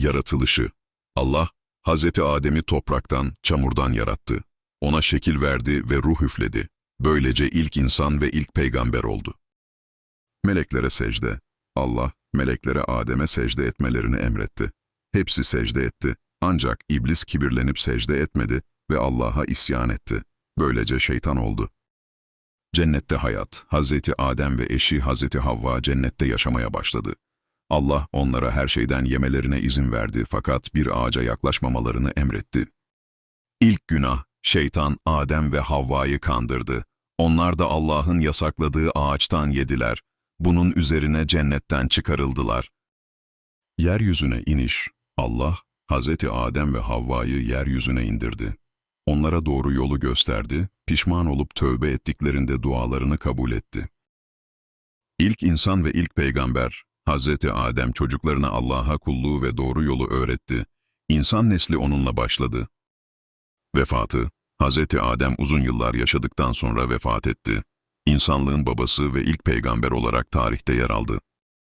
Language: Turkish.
Yaratılışı Allah, Hazreti Adem'i topraktan, çamurdan yarattı. Ona şekil verdi ve ruh üfledi. Böylece ilk insan ve ilk peygamber oldu. Meleklere secde. Allah, meleklere Adem'e secde etmelerini emretti. Hepsi secde etti. Ancak iblis kibirlenip secde etmedi ve Allah'a isyan etti. Böylece şeytan oldu. Cennette hayat, Hazreti Adem ve eşi Hazreti Havva cennette yaşamaya başladı. Allah onlara her şeyden yemelerine izin verdi fakat bir ağaca yaklaşmamalarını emretti. İlk günah, şeytan Adem ve Havva'yı kandırdı. Onlar da Allah'ın yasakladığı ağaçtan yediler. Bunun üzerine cennetten çıkarıldılar. Yeryüzüne iniş, Allah, Hazreti Adem ve Havva'yı yeryüzüne indirdi. Onlara doğru yolu gösterdi, pişman olup tövbe ettiklerinde dualarını kabul etti. İlk insan ve ilk peygamber, Hazreti Adem çocuklarına Allah'a kulluğu ve doğru yolu öğretti. İnsan nesli onunla başladı. Vefatı, Hazreti Adem uzun yıllar yaşadıktan sonra vefat etti. İnsanlığın babası ve ilk peygamber olarak tarihte yer aldı.